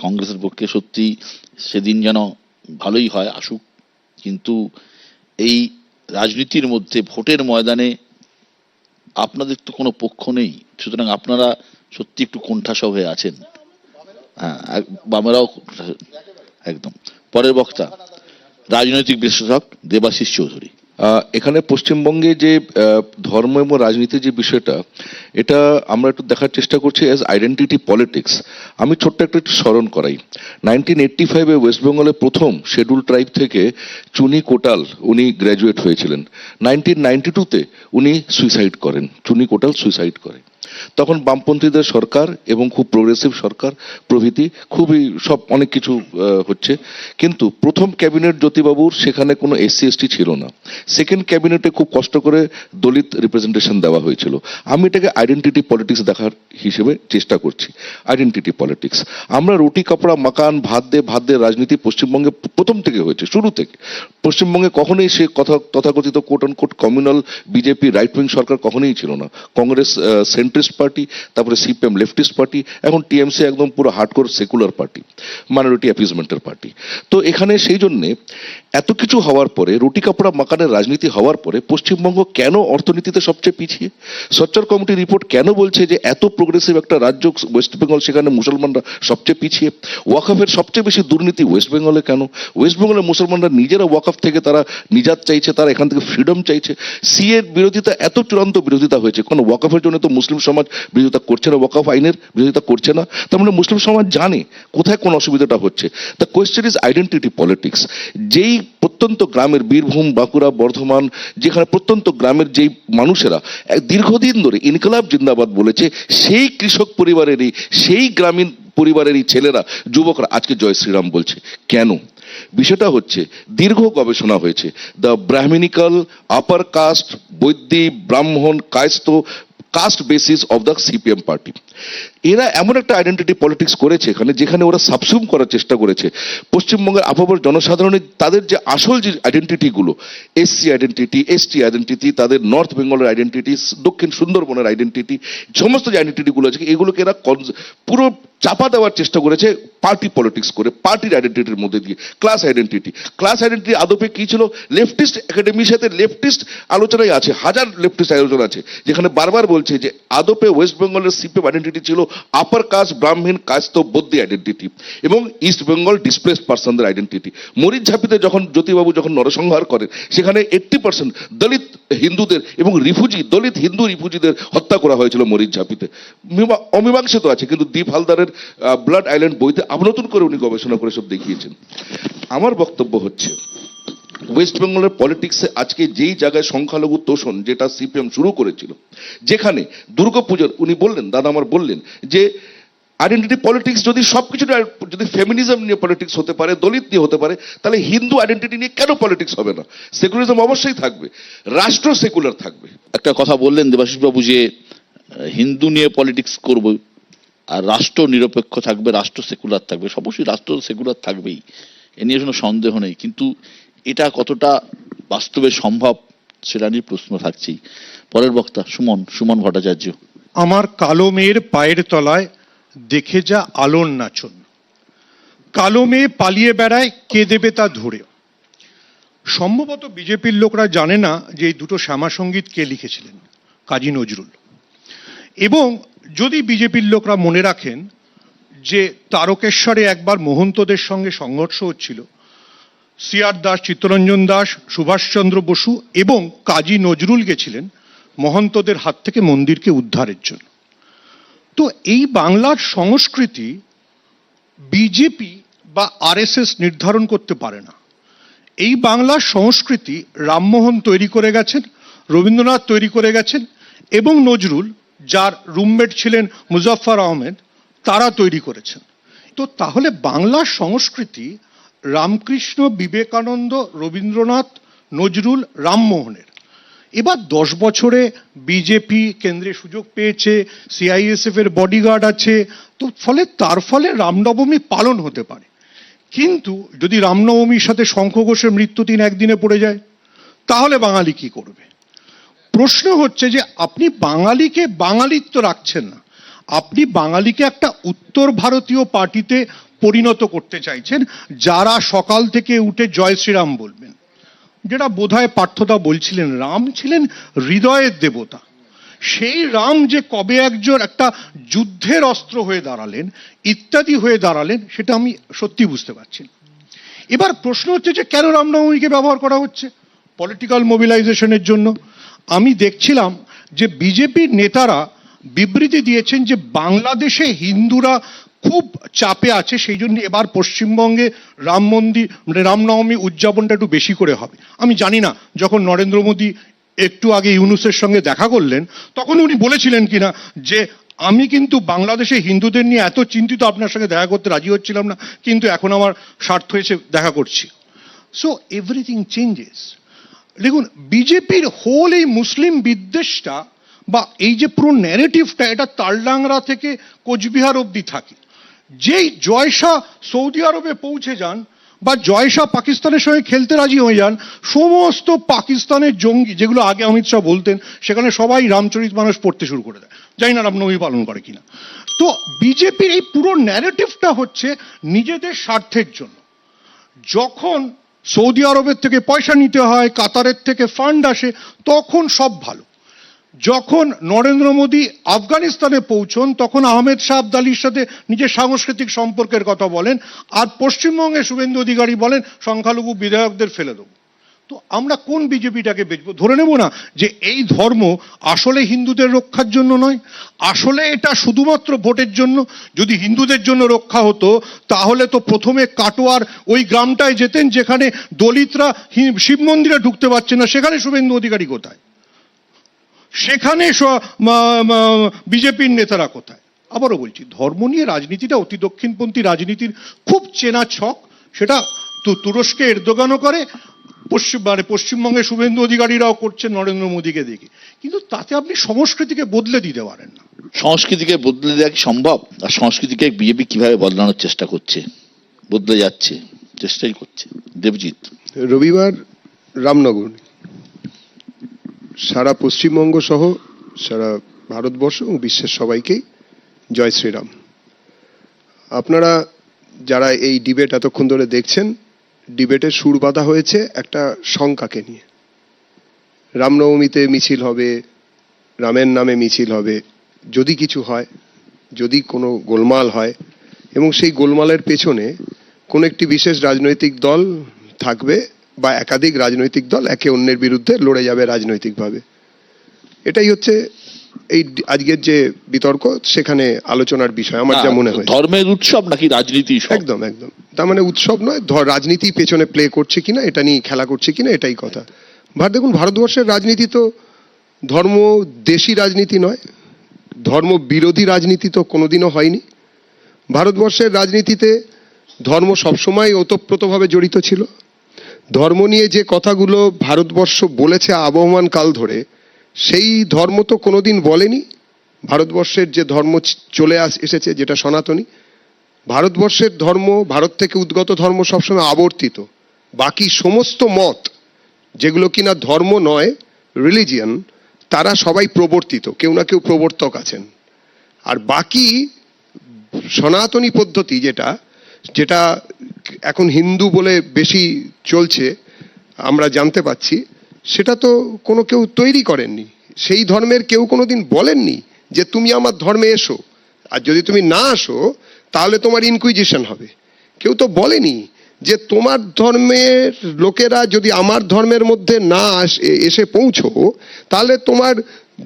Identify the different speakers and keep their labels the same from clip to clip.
Speaker 1: কংগ্রেসের পক্ষে সত্যি সেদিন যেন ভালোই হয়, আসুক। কিন্তু এই রাজনীতির মধ্যে, ভোটের ময়দানে আপনাদের তো কোনো পক্ষ নেই। সুতরাং আপনারা সত্যি একটু কোণঠাসা হয়ে আছেন। হ্যাঁ বামেরাও একদম। পরের বক্তা, রাজনৈতিক বিশ্লেষক দেবাশিস চৌধুরী।
Speaker 2: এখানে পশ্চিমবঙ্গে যে ধর্ম এবং রাজনীতির যে বিষয়টা, এটা আমরা একটু দেখার চেষ্টা করছি অ্যাজ আইডেন্টিটি পলিটিক্স আমি ছোট্ট একটা একটু স্মরণ করাই। নাইনটিন এইটটি ফাইভে ওয়েস্ট বেঙ্গলের প্রথম শেডুল ট্রাইব থেকে চুনি কোটাল উনি গ্র্যাজুয়েট হয়েছিলেন। নাইনটিন নাইনটি টুতে উনি সুইসাইড করেন। চুনি কোটাল সুইসাইড করে। তখন বামপন্থীদের সরকার এবং খুব প্রোগ্রেসিভ সরকার প্রভৃতি খুবই সব অনেক কিছু হচ্ছে। কিন্তু প্রথম ক্যাবিনেট জ্যোতিবাবুর সেখানে কোনো এসসি এসটি ছিল না। সেকেন্ড ক্যাবিনেটে খুব কষ্ট করে দলিত রিপ্রেজেন্টেশন দেওয়া হয়েছিল। আমি এটাকে আইডেন্টিটি পলিটিক্স দেখার হিসেবে চেষ্টা করছি। আইডেন্টিটি পলিটিক্স আমরা রুটি, কাপড়া, মাকান, ভাত দে ভাত দে রাজনীতি পশ্চিমবঙ্গে প্রথম থেকে হয়েছে, শুরু থেকে। পশ্চিমবঙ্গে কখনোই সে কথা, তথাকথিত quote on quote communal BJP right wing সরকার কখনোই ছিল না। কংগ্রেস সেন্ট্রিস্ট পার্টি তারপরে সিপিএম লেফটিস্ট পার্টি এখন টিএমসি একদম পুরো হার্ডকোর সেকুলার পার্টি মাইনরিটি অ্যাপিজমেন্টের পার্টি তো এখানে সেই জন্যে এত কিছু হওয়ার পরে, রুটি কাপড়া মাকানের রাজনীতি হওয়ার পরে, পশ্চিমবঙ্গ কেন অর্থনীতিতে সবচেয়ে পিছিয়ে? সচ্চর কমিটি রিপোর্ট কেন বলছে যে এত প্রোগ্রেসিভ একটা রাজ্য ওয়েস্ট বেঙ্গল সেখানে মুসলমানরা সবচেয়ে পিছিয়ে? ওয়াকফের সবচেয়ে বেশি দুর্নীতি ওয়েস্ট বেঙ্গলে কেন? ওয়েস্ট বেঙ্গলের মুসলমানরা নিজেরা ওয়াকফ থেকে তারা নিজাত চাইছে, তারা এখান থেকে ফ্রিডম চাইছে। সি এর বিরোধিতা, এত চূড়ান্ত বিরোধিতা হয়েছে কারণ ওয়াকফের জন্য তো মুসলিম সমাজ বিরোধিতা করছে না, ওয়াকফ আইনের বিরোধিতা করছে না, তার মানে মুসলিম সমাজ জানে কোথায় কোন অসুবিধাটা হচ্ছে। The question is identity politics যেই প্রত্যন্ত গ্রামের বীরভূম, বাঁকুড়া, বর্ধমান, যেখানে প্রত্যন্ত গ্রামের যেই মানুষেরা দীর্ঘদিন ধরে ইনকলাব জিন্দাবাদ বলেছে, সেই কৃষক পরিবারেরই, সেই গ্রামীণ পরিবারেরই ছেলেরা, যুবকরা আজকে জয় শ্রীরাম বলছে। কেন? বিষয়টা হচ্ছে, দীর্ঘ গবেষণা হয়েছে the ব্রাহ্মিনিক্যাল upper caste Baidya Brahmin, Kayastha caste basis of the CPM party এরা এমন একটা আইডেন্টিটি পলিটিক্স করেছে এখানে, যেখানে ওরা সাবসিউম করার চেষ্টা করেছে। পশ্চিমবঙ্গের আপামর জনসাধারণের, তাদের যে আসল যে আইডেন্টিটিগুলো এসসি আইডেন্টিটি এসটি আইডেন্টিটি তাদের নর্থ বেঙ্গলের আইডেন্টিটি দক্ষিণ সুন্দরবনের আইডেন্টিটি সমস্ত যে আইডেন্টিটিগুলো আছে, এগুলোকে এরা পুরো চাপা দেওয়ার চেষ্টা করেছে পার্টি পলিটিক্স করে পার্টির আইডেন্টিটির মধ্যে দিয়ে ক্লাস আইডেন্টিটি ক্লাস আইডেন্টিটি আদপে কি ছিল? লেফটিস্ট একাডেমির সাথে লেফটিস্ট আলোচনায় আছে, হাজার লেফটিস্ট আলোচনা আছে, যেখানে বারবার বলছে যে আদপে ওয়েস্ট বেঙ্গলের সিপিএম আইডেন্টিটি ছিল upper caste Brahmin caste Baidya identity এবং ইস্ট বেঙ্গল ডিসপ্লেসড পার্সনদের আইডেন্টিটি মরিচ ঝাঁপিতে যখন জ্যোতিবাবু যখন নরসংহার করেন, সেখানে এইট্টি পার্সেন্ট দলিত হিন্দুদের এবং রিফুজি, দলিত হিন্দু রিফুজিদের হত্যা করা হয়েছিল মরিচ ঝাঁপিতে। অমীমাংসিত আছে, কিন্তু দীপ হালদারের ব্লাড আইল্যান্ড বইতে নতুন করে উনি গবেষণা করে সব দেখিয়েছেন। আমার বক্তব্য হচ্ছে ওয়েস্ট বেঙ্গলের পলিটিক্সে আজকে যেই জায়গায় সংখ্যালঘু তোষণ যেটা সিপিএম শুরু করেছিল, যেখানে দুর্গাপুজোর উনি বললেন, দাদা আমার বললেন যে আইডেন্টিটি পলিটিক্স যদি সবকিছু নিয়ে- যদি ফেমিনিজম নিয়ে পলিটিক্স হতে পারে, দলিত নিয়ে হতে পারে, তাহলে হিন্দু আইডেন্টিটি নিয়ে কেন পলিটিক্স হবে না? সেকুলারিজম অবশ্যই থাকবে, রাষ্ট্র সেকুলার থাকবে।
Speaker 1: একটা কথা বললেন দেবাশিস বাবু যে হিন্দু নিয়ে পলিটিক্স করব, আর রাষ্ট্র নিরপেক্ষ থাকবে, রাষ্ট্র সেকুলার থাকবে অবশ্যই রাষ্ট্র সেকুলার থাকবেই, এ নিয়ে কোনো সন্দেহ নেই। কিন্তু এটা কতটা বাস্তবে সম্ভব সেটা নিয়ে প্রশ্ন থাকছেই। পরের বক্তা, সুমন সুমন ভট্টাচার্য।
Speaker 3: আমার কালো মেয়ের পায়ের তলায় দেখে যা আলোর নাচন। কালো মেয়ে পালিয়ে বেড়ায়, কে দেবে তা ধরে? সম্ভবত বিজেপির লোকরা জানে না যে এই দুটো শ্যামা সংগীত কে লিখেছিলেন, কাজী নজরুল। এবং যদি বিজেপির লোকরা মনে রাখেন যে তারকেশ্বরে একবার মহন্তদের সঙ্গে সংঘর্ষ হচ্ছিল সিআর দাস, চিত্তরঞ্জন দাস, সুভাষচন্দ্র বসু এবং কাজী নজরুল গেছিলেন মহন্তদের হাত থেকে মন্দিরকে উদ্ধারের জন্য। তো এই বাংলার সংস্কৃতি বিজেপি বা আরএসএস নির্ধারণ করতে পারে না। এই বাংলার সংস্কৃতি রামমোহন তৈরি করে গেছেন, রবীন্দ্রনাথ তৈরি করে গেছেন এবং নজরুল, যার রুমমেট ছিলেন মুজাফফর আহমেদ, তারা তৈরি করেছেন। তো তাহলে বাংলার সংস্কৃতি রামকৃষ্ণ বিবেকানন্দ রবীন্দ্রনাথ নজরুল রামমোহনের। এবার দশ বছরে বিজেপি কেন্দ্রে সুযোগ পেয়েছে সিআইএসএফ এর বডিগার্ড আছে, তো ফলে তার ফলে রামনবমী পালন হতে পারে। কিন্তু যদি রামনবমীর সাথে শঙ্খ ঘোষের মৃত্যুদিন একদিনে পড়ে যায়, তাহলে বাঙালি কি করবে? প্রশ্ন হচ্ছে যে আপনি বাঙালিকে বাঙালিত্ব রাখছেন না। আপনি বাঙালিকে একটা উত্তর ভারতীয় পার্টিতে পরিণত করতে চাইছেন, যারা সকাল থেকে উঠে জয় শ্রীরাম বলবেন। যেটা বোধহয় পার্থদা বলছিলেন, রাম ছিলেন হৃদয়ের দেবতা। সেই রাম যে কবে একজন একটা যুদ্ধের অস্ত্র হয়ে দাঁড়ালেন, ইত্যাদি হয়ে দাঁড়ালেন, সেটা আমি সত্যি বুঝতে পারছি এবার প্রশ্ন হচ্ছে যে কেন রামনবমীকে ব্যবহার করা হচ্ছে পলিটিক্যাল মোবিলাইজেশনের জন্য? আমি দেখছিলাম যে বিজেপির নেতারা বিবৃতি দিয়েছেন যে বাংলাদেশে হিন্দুরা খুব চাপে আছে, সেই জন্য এবার পশ্চিমবঙ্গে রাম মন্দির মানে রামনবমী উদযাপনটা একটু বেশি করে হবে। আমি জানি না, যখন নরেন্দ্র মোদী একটু আগে ইউনুসের সঙ্গে দেখা করলেন, তখন উনি বলেছিলেন কিনা যে, আমি কিন্তু বাংলাদেশে হিন্দুদের নিয়ে এত চিন্তিত আপনার সঙ্গে দেখা করতে রাজি হচ্ছিলাম না, কিন্তু এখন আমার স্বার্থ এসে দেখা করছি। সো এভরিথিং চেঞ্জেস দেখুন, বিজেপির হোল এই মুসলিম বিদ্বেষটা বা এই যে পুরো ন্যারেটিভটা এটা তালডাংরা থেকে কোচবিহার অবধি থাকে। যেই জয়শাহ সৌদি আরবে পৌঁছে যান বা জয়শাহ পাকিস্তানের সঙ্গে খেলতে রাজি হয়ে যান, সমস্ত পাকিস্তানের জঙ্গি, যেগুলো আগে অমিত শাহ বলতেন, সেখানে সবাই রামচরিত মানুষ পড়তে শুরু করে দেয়। জানি না রামনবমী পালন করে কিনা। তো বিজেপির এই পুরো ন্যারেটিভটা হচ্ছে নিজেদের স্বার্থের জন্য। যখন সৌদি আরবের থেকে পয়সা নিতে হয়, কাতারের থেকে ফান্ড আসে, তখন সব ভালো। যখন নরেন্দ্র মোদী আফগানিস্তানে পৌঁছন, তখন আহমেদ শাহ আবদালির সাথে নিজের সাংস্কৃতিক সম্পর্কের কথা বলেন, আর পশ্চিমবঙ্গে শুভেন্দু অধিকারী বলেন, সংখ্যালঘু বিধায়কদের ফেলে দেবো। তো আমরা কোন বিজেপিটাকে বেচবো? ধরে নেব না যে এই ধর্ম আসলে হিন্দুদের রক্ষার জন্য নয়। আসলে এটা শুধুমাত্র ভোটের জন্য। যদি হিন্দুদের জন্য রক্ষা হতো, তাহলে তো প্রথমে কাটোয়ার ওই গ্রামটায় যেতেন, যেখানে দলিতরা শিব মন্দিরে ঢুকতে পারছে না, সেখানে শুভেন্দু অধিকারী কোথায়? সেখানে বিজেপির নেতারা কোথায়? আবারও বলছি ধর্ম নিয়ে রাজনীতিটা অতি দক্ষিণপন্থী রাজনীতির খুব চেনা ছক। সেটা তু- তুরস্কে এরদোগানও করে পশ্চিম মানে পশ্চিমবঙ্গে শুভেন্দু অধিকারীরাও করছেন নরেন্দ্র মোদীকে দেখে। কিন্তু তাতে আপনি সংস্কৃতিকে বদলে দিতে পারেন না।
Speaker 1: সংস্কৃতিকে বদলে দেওয়া কি সম্ভব? আর সংস্কৃতিকে বিজেপি কীভাবে বদলানোর চেষ্টা করছে? বদলে যাচ্ছে চেষ্টাই করছে। দেবজিৎ।
Speaker 4: রবিবার রামনবমী সারা পশ্চিমবঙ্গ সহ সারা ভারতবর্ষ এবং বিশ্বের সবাইকেই জয় শ্রীরাম। আপনারা যারা এই ডিবেট এতক্ষণ ধরে দেখছেন, ডিবেটের সুর বাঁধা হয়েছে একটা শঙ্কাকে নিয়ে। রামনবমীতে মিছিল হবে, রামের নামে মিছিল হবে, যদি কিছু হয়, যদি কোনো গোলমাল হয়, এবং সেই গোলমালের পেছনে কোনো একটি বিশেষ রাজনৈতিক দল থাকবে বা একাধিক রাজনৈতিক দল একে অন্যের বিরুদ্ধে লড়ে যাবে রাজনৈতিকভাবে। এটাই হচ্ছে এই আজকের যে বিতর্ক সেখানে আলোচনার বিষয় আমার যা মনে হয়।
Speaker 1: ধর্মের উৎসব নাকি রাজনীতি
Speaker 4: একদম একদম। তার মানে উৎসব নয় ধর রাজনীতি পেছনে প্লে করছে কিনা এটা নিয়ে খেলা করছে কিনা এটাই কথা। ভার দেখুন ভারতবর্ষের রাজনীতি তো ধর্ম দেশি রাজনীতি নয় ধর্ম বিরোধী রাজনীতি তো কোনোদিনও হয়নি। ভারতবর্ষের রাজনীতিতে ধর্ম সবসময় ওতপ্রোতভাবে জড়িত ছিল। ধর্ম নিয়ে যে কথাগুলো ভারতবর্ষ বলেছে আবহমান কাল ধরে, সেই ধর্ম তো কোনোদিন বলেনি। ভারতবর্ষের যে ধর্ম চলে আস, এসেছে যেটা সনাতনী, ভারতবর্ষের ধর্ম, ভারত থেকে উদ্গত ধর্ম সবসময় আবর্তিত। বাকি সমস্ত মত, যেগুলো কিনা ধর্ম নয় রিলিজিয়ান তারা সবাই প্রবর্তিত, কেউ না কেউ প্রবর্তক আছেন। আর বাকি সনাতনী পদ্ধতি যেটা যেটা এখন হিন্দু বলে বেশি চলছে, আমরা জানতে পাচ্ছি, সেটা তো কোনো কেউ তৈরি করেননি। সেই ধর্মের কেউ কোনো দিন বলেননি যে তুমি আমার ধর্মে এসো। আর যদি তুমি না আসো, তাহলে তোমার ইনকুইজিশন হবে। কেউ তো বলেনি যে তোমার ধর্মের লোকেরা যদি আমার ধর্মের মধ্যে না এসে পৌঁছো, তাহলে তোমার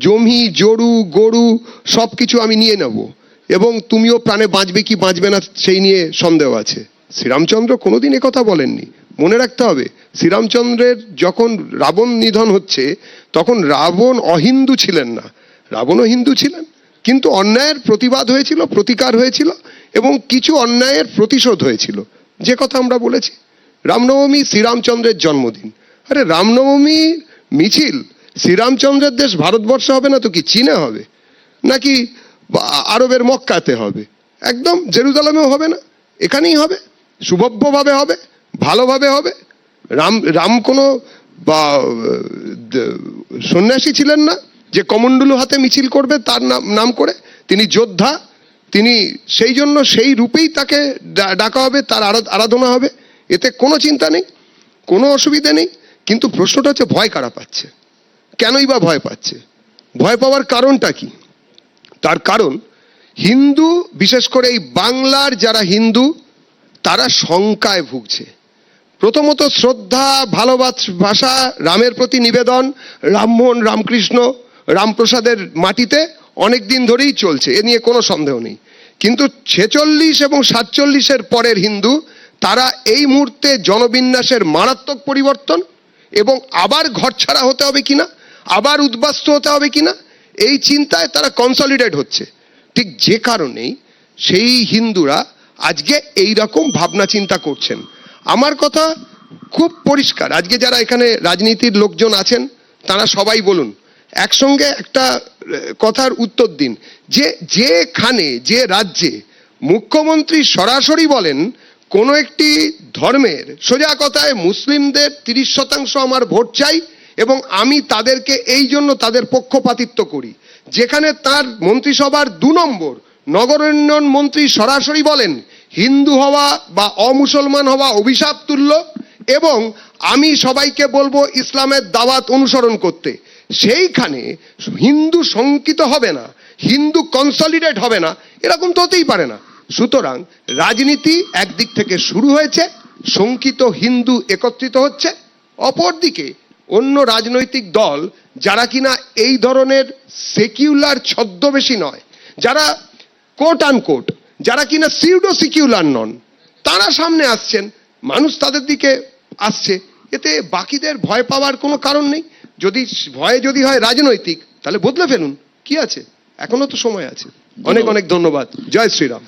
Speaker 4: জমি, জরু, গরু সব কিছু আমি নিয়ে নেব। এবং তুমিও প্রাণে বাঁচবে কি বাঁচবে না, সেই নিয়ে সন্দেহ আছে। শ্রীরামচন্দ্র কোনোদিন কথা বলেননি। মনে রাখতে হবে, শ্রীরামচন্দ্রের যখন রাবণ নিধন হচ্ছে, তখন রাবণ অহিন্দু ছিলেন না। রাবণও হিন্দু ছিলেন, কিন্তু অন্যায়ের প্রতিবাদ হয়েছিল, প্রতিকার হয়েছিল, এবং কিছু অন্যায়ের প্রতিশোধ হয়েছিল। যে কথা আমরা বলেছি, রামনবমী শ্রীরামচন্দ্রের জন্মদিন। আরে, রামনবমী মিছিল, শ্রীরামচন্দ্রের দেশ ভারতবর্ষ হবে না তো কি চীনে হবে? নাকি আরবের মক্কাতে হবে? একদম জেরুজালেমেও হবে না, এখানেই হবে? সুভব্যভাবে হবে, ভালোভাবে হবে। রাম রাম কোনো, বা সন্ন্যাসী ছিলেন না, যে কমণ্ডলু হাতে মিছিল করবে তার নাম নাম করে। তিনি যোদ্ধা, তিনি সেই জন্য সেই রূপেই তাকে ডাকা হবে, তার আরাধনা হবে। এতে কোনো চিন্তা নেই, কোনো অসুবিধা নেই, কিন্তু প্রশ্নটা হচ্ছে ভয় কারা পাচ্ছে? কেনই বা ভয় পাচ্ছে? ভয় পাওয়ার কারণটা কি? তার কারণ, হিন্দু, বিশেষ করে এই বাংলার যারা হিন্দু তারা শঙ্কায় ভুগছে। প্রথমত শ্রদ্ধা, ভালোবাসা রামের প্রতি নিবেদন, রামমোহন, রামকৃষ্ণ, রামপ্রসাদের মাটিতে অনেক দিন ধরেই চলছে, এ নিয়ে কোনো সন্দেহ নেই। কিন্তু ছেচল্লিশ এবং সাতচল্লিশের পরের হিন্দু, তারা এই মুহূর্তে জনবিন্যাসের মারাত্মক পরিবর্তন এবং আবার ঘরছাড়া হতে হবে কিনা, আবার উদ্বাস্ত হতে হবে কিনা, এই চিন্তায় তারা কনসলিডেট হচ্ছে। ঠিক যে কারণেই সেই হিন্দুরা আজকে এই রকম ভাবনা চিন্তা করছেন। আমার কথা খুব পরিষ্কার। আজকে যারা এখানে রাজনীতির লোকজন আছেন, তারা সবাই বলুন, একসঙ্গে একটা কথার উত্তর দিন। যে, যেখানে, যে রাজ্যে মুখ্যমন্ত্রী সরাসরি বলেন, কোনো একটি ধর্মের সোজা কথায় মুসলিমদের তিরিশ শতাংশ আমার ভোট চাই এবং আমি তাদেরকে এই জন্য তাদের পক্ষপাতিত্ব করি। যেখানে তার মন্ত্রিসভার দু নম্বর নগর উন্নয়ন মন্ত্রী সরাসরি বলেন, হিন্দু হওয়া বা অমুসলমান হওয়া অভিশাপ তুল্য এবং আমি সবাইকে বলব ইসলামের দাওয়াত অনুসরণ করতে। সেইখানে হিন্দু শঙ্কিত হবে না, হিন্দু কনসলিডেট হবে না, এরকম তো হতেই পারে না। সুতরাং রাজনীতি একদিক থেকে শুরু হয়েছে, শঙ্কিত হিন্দু একত্রিত হচ্ছে, অপরদিকে অন্য রাজনৈতিক দল যারা কিনা এই ধরনের সেকিউলার ছদ্মবেশী নয়, যারা কোট আন কোট যারা কিনা সিউডো সিকিউলার নন তারা সামনে আসছেন মানুষ তাদের দিকে আসছে। এতে বাকিদের ভয় পাওয়ার কোনো কারণ নেই। যদি ভয়ে যদি হয় রাজনৈতিক তাহলে বদলে ফেলুন। কি আছে? এখনও তো সময় আছে। অনেক অনেক ধন্যবাদ। জয় শ্রীরাম।